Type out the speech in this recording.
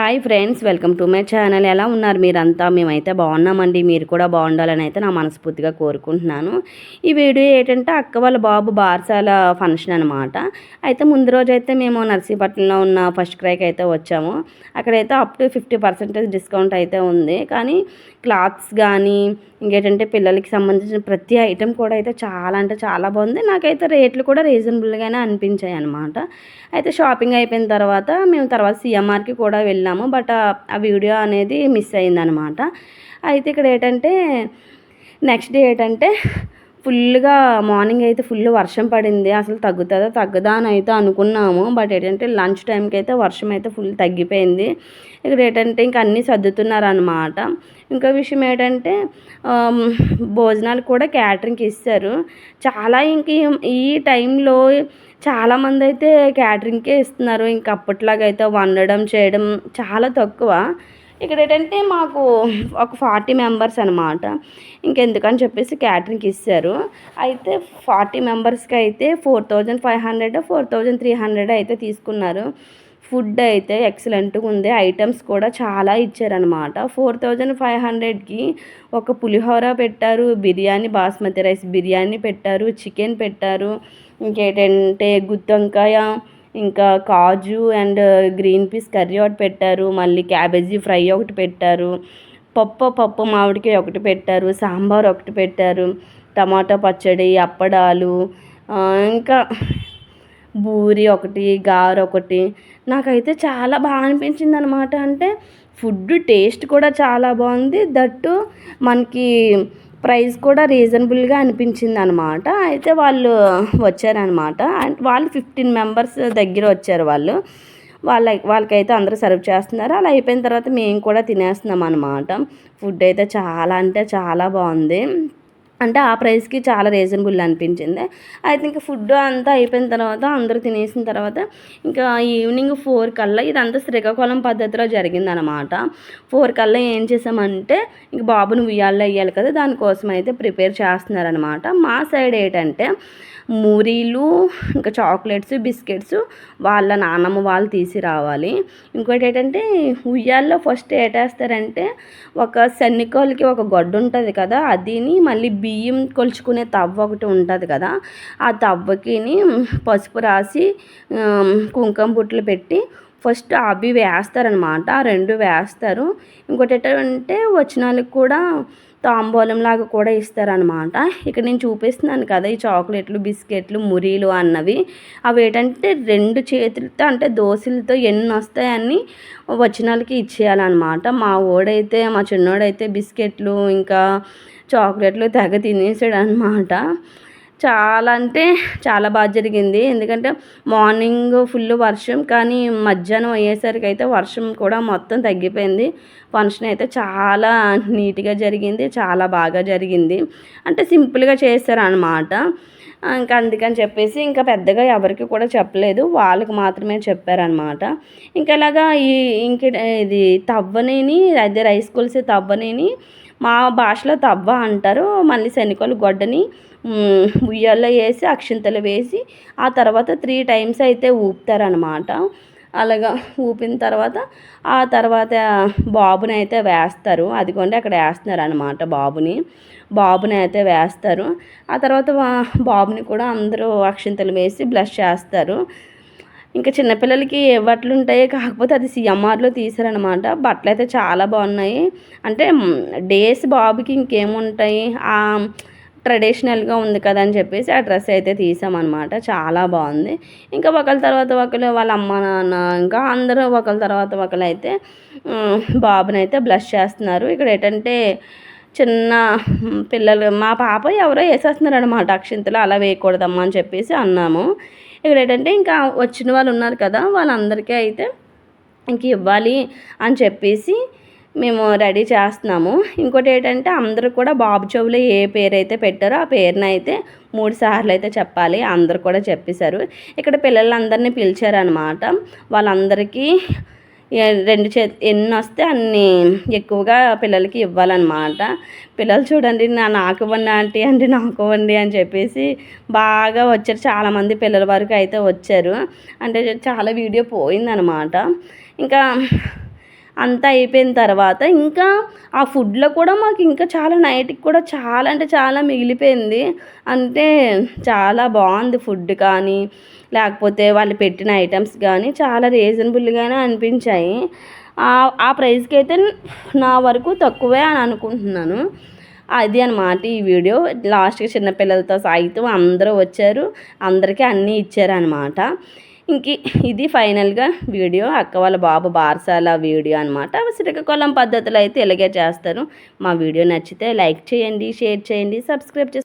Hi friends welcome to my channel ఎలా ఉన్నారు మీరంతా? మేమైతే బాగున్నామండి. మీరు కూడా బాగుండాలని అయితే నా మనస్ఫూర్తిగా కోరుకుంటున్నాను. ఈ వీడియో ఏంటంటే అక్క వాళ్ళ బాబు బార్సాల ఫంక్షన్ అనమాట అయితే ముందు రోజు అయితే మేము నర్సీపట్నంలో ఉన్న ఫస్ట్ క్రైకి అయితే వచ్చాము. అక్కడైతే up to fifty percentage discount అయితే ఉంది. కానీ క్లాత్స్ కానీ ఇంకేంటంటే పిల్లలకి సంబంధించిన ప్రతి ఐటెం కూడా అయితే చాలా అంటే చాలా బాగుంది. నాకైతే రేట్లు కూడా రీజనబుల్గానే అనిపించాయి అనమాట అయితే షాపింగ్ అయిపోయిన తర్వాత మేము తర్వాత సిఎంఆర్కి కూడా వెళ్ళాము. బట్ ఆ వీడియో అనేది మిస్ అయిందనమాట అయితే ఇక్కడ ఏంటంటే నెక్స్ట్ డే ఏంటంటే ఫుల్గా మార్నింగ్ అయితే ఫుల్ వర్షం పడింది. అసలు తగ్గుతుందా తగ్గదా అని అయితే అనుకున్నాము. బట్ ఏంటంటే లంచ్ టైంకి అయితే వర్షం అయితే ఫుల్ తగ్గిపోయింది. ఇక్కడ ఏంటంటే ఇంకా అన్నీ సర్దుతున్నారనమాట ఇంకో విషయం ఏంటంటే భోజనాలు కూడా క్యాటరింగ్కి ఇస్తారు. చాలా ఇంక ఈ టైంలో చాలామంది అయితే క్యాటరింగ్కే ఇస్తున్నారు. ఇంకా అప్పట్లాగా అయితే వండడం చేయడం చాలా తక్కువ. ఇక్కడ ఏంటంటే మాకు ఒక ఫార్టీ మెంబర్స్ అనమాట ఇంకెందుకని చెప్పేసి క్యాటరింగ్కి ఇస్తారు. అయితే ఫార్టీ మెంబర్స్కి అయితే four thousand five hundred four thousand three hundred అయితే తీసుకున్నారు. ఫుడ్ అయితే ఎక్సలెంట్గా ఉంది. ఐటమ్స్ కూడా చాలా ఇచ్చారనమాట ఫోర్ థౌజండ్ ఫైవ్ హండ్రెడ్కి ఒక పులిహోర పెట్టారు బిర్యానీ బాస్మతి రైస్ బిర్యానీ పెట్టారు చికెన్ పెట్టారు. ఇంకేంటంటే గుత్తొంకాయ ఇంకా కాజు అండ్ గ్రీన్ పీస్ కర్రీ ఒకటి పెట్టారు మళ్ళీ క్యాబేజీ ఫ్రై ఒకటి పెట్టారు పప్పు పప్పు మామిడికాయ ఒకటి పెట్టారు సాంబార్ ఒకటి పెట్టారు టమాటా పచ్చడి అప్పడాలు ఇంకా బూరి ఒకటి గారు ఒకటి. నాకైతే చాలా బాగా అనిపించింది అనమాట అంటే ఫుడ్ టేస్ట్ కూడా చాలా బాగుంది. దట్టు మనకి ప్రైస్ కూడా రీజనబుల్గా అనిపించింది అనమాట అయితే వాళ్ళు వచ్చారనమాట. వాళ్ళు ఫిఫ్టీన్ మెంబర్స్ దగ్గర వచ్చారు వాళ్ళు. వాళ్ళ వాళ్ళకైతే అందరూ సర్వ్ చేస్తున్నారు. అలా అయిపోయిన తర్వాత మేము కూడా తినేస్తున్నాం అనమాట ఫుడ్ అయితే చాలా అంటే చాలా బాగుంది. అంటే ఆ ప్రైస్కి చాలా రీజనబుల్ అనిపించింది. అయితే ఇంకా ఫుడ్ అంతా అయిపోయిన తర్వాత అందరూ తినేసిన తర్వాత ఇంకా ఈవినింగ్ ఫోర్ కల్లా ఇదంతా శ్రీకాకుళం పద్ధతిలో జరిగిందనమాట ఫోర్ కల్లా ఏం చేసామంటే ఇంక బాబుని ఉయ్యాల్లో వేయాలి కదా దానికోసం అయితే ప్రిపేర్ చేస్తున్నారనమాట మా సైడ్ ఏంటంటే మూరీలు ఇంకా చాక్లెట్స్ బిస్కెట్స్ వాళ్ళ నాన్నమ్మ వాళ్ళు తీసి రావాలి ఇంకోటి ఏంటంటే ఉయ్యాల్లో ఫస్ట్ ఏటేస్తారంటే ఒక సన్నికోలకి ఒక గొడ్డు ఉంటుంది కదా అదిని మళ్ళీ బియ్యం కొలుచుకునే తవ్వ ఒకటి ఉంటుంది కదా ఆ తవ్వకిని పసుపు రాసి కుంకుమ బుట్టలు పెట్టి ఫస్ట్ అవి వేస్తారనమాట. ఆ రెండు వేస్తారు. ఇంకోటి ఏంటంటే వచ్చిన కూడా తాంబూలం లాగా కూడా ఇస్తారనమాట. ఇక్కడ నేను చూపిస్తున్నాను కదా ఈ చాక్లెట్లు బిస్కెట్లు మురీలు అన్నవి. అవి ఏంటంటే రెండు చేతులతో అంటే దోశలతో ఎన్ని వస్తాయని వచ్చిన ఇచ్చేయాలన్నమాట. మా ఓడైతే మా చిన్నోడైతే బిస్కెట్లు ఇంకా చాక్లెట్లు తెగ తినేసాడు అనమాట చాలా అంటే చాలా బాగా జరిగింది. ఎందుకంటే మార్నింగ్ ఫుల్ వర్షం కానీ మధ్యాహ్నం అయ్యేసరికి అయితే వర్షం కూడా మొత్తం తగ్గిపోయింది. ఫంక్షన్ అయితే చాలా నీట్గా జరిగింది చాలా బాగా జరిగింది. అంటే సింపుల్గా చేస్తారు ఇంకా అందుకని చెప్పేసి ఇంకా పెద్దగా ఎవరికి కూడా చెప్పలేదు. వాళ్ళకి మాత్రమే చెప్పారనమాట ఇంకా ఇలాగా ఈ ఇంక ఇది తవ్వనేని అదే రైస్ కొలిసే తవ్వనేని మా భాషలో తవ్వ అంటారు. మళ్ళీ శనికలు గొడ్డని ఉయ్యాల్లో వేసి అక్షింతలు వేసి ఆ తర్వాత త్రీ టైమ్స్ అయితే ఊపుతారనమాట అలాగా ఊపిన తర్వాత ఆ తర్వాత బాబుని అయితే వేస్తారు. అదిగోండి అక్కడ వేస్తున్నారు అనమాట బాబుని. బాబుని అయితే వేస్తారు. ఆ తర్వాత బాబుని కూడా అందరూ అక్షింతలు వేసి బ్లష్ చేస్తారు. ఇంకా చిన్నపిల్లలకి ఏ బట్టలు ఉంటాయి కాకపోతే అది సిఎంఆర్లో తీసారనమాట బట్టలు అయితే చాలా బాగున్నాయి. అంటే డేస్ బాబుకి ఇంకేముంటాయి? ట్రెడిషనల్గా ఉంది కదా అని చెప్పేసి ఆ డ్రెస్ అయితే తీసామన్నమాట. చాలా బాగుంది. ఇంకా ఒకరి తర్వాత ఒకరు వాళ్ళ అమ్మ నాన్న ఇంకా అందరూ ఒకరి తర్వాత ఒకరు అయితే బాబునైతే బ్లష్ చేస్తున్నారు. ఇక్కడ ఏంటంటే చిన్న పిల్లలు మా పాప ఎవరో వేసేస్తున్నారు అనమాట అక్షింతలు అలా వేయకూడదమ్మా అని చెప్పేసి అన్నాము. ఇక్కడ ఏంటంటే ఇంకా వచ్చిన వాళ్ళు ఉన్నారు కదా వాళ్ళందరికీ అయితే ఇంక ఇవ్వాలి అని చెప్పేసి మేము రెడీ చేస్తున్నాము. ఇంకోటి ఏంటంటే అందరూ కూడా బాబు చెవులో ఏ పేరు అయితే పెట్టారో ఆ పేరుని అయితే మూడు సార్లు అయితే చెప్పాలి. అందరు కూడా చెప్పేశారు. ఇక్కడ పిల్లలందరినీ పిలిచారనమాట వాళ్ళందరికీ రెండు చే ఎన్ని వస్తే అన్ని ఎక్కువగా పిల్లలకి ఇవ్వాలన్నమాట. పిల్లలు చూడండి నా నాకు ఇవ్వండి ఆంటీ అంటే నాకు ఇవ్వండి అని చెప్పేసి బాగా వచ్చారు. చాలామంది పిల్లల వరకు అయితే వచ్చారు. అంటే చాలా వీడియో పోయిందనమాట ఇంకా అంతా అయిపోయిన తర్వాత ఇంకా ఆ ఫుడ్లో కూడా మాకు ఇంకా చాలా నైట్కి కూడా చాలా అంటే చాలా మిగిలిపోయింది. అంటే చాలా బాగుంది ఫుడ్ కానీ లేకపోతే వాళ్ళు పెట్టిన ఐటమ్స్ కానీ చాలా రీజనబుల్గానే అనిపించాయి. ఆ ప్రైస్కి అయితే నా వరకు తక్కువే అని అనుకుంటున్నాను. అది అనమాట ఈ వీడియో. లాస్ట్కి చిన్నపిల్లలతో సైతం అందరూ వచ్చారు. అందరికీ అన్నీ ఇచ్చారనమాట ఇంక ఇది ఫైనల్గా వీడియో. అక్క వాళ్ళ బాబు బార్సాల వీడియో అనమాట శ్రీకాకుళం పద్ధతిలో అయితే ఇలాగే చేస్తారు. మా వీడియో నచ్చితే లైక్ చేయండి షేర్ చేయండి సబ్స్క్రైబ్ చేసి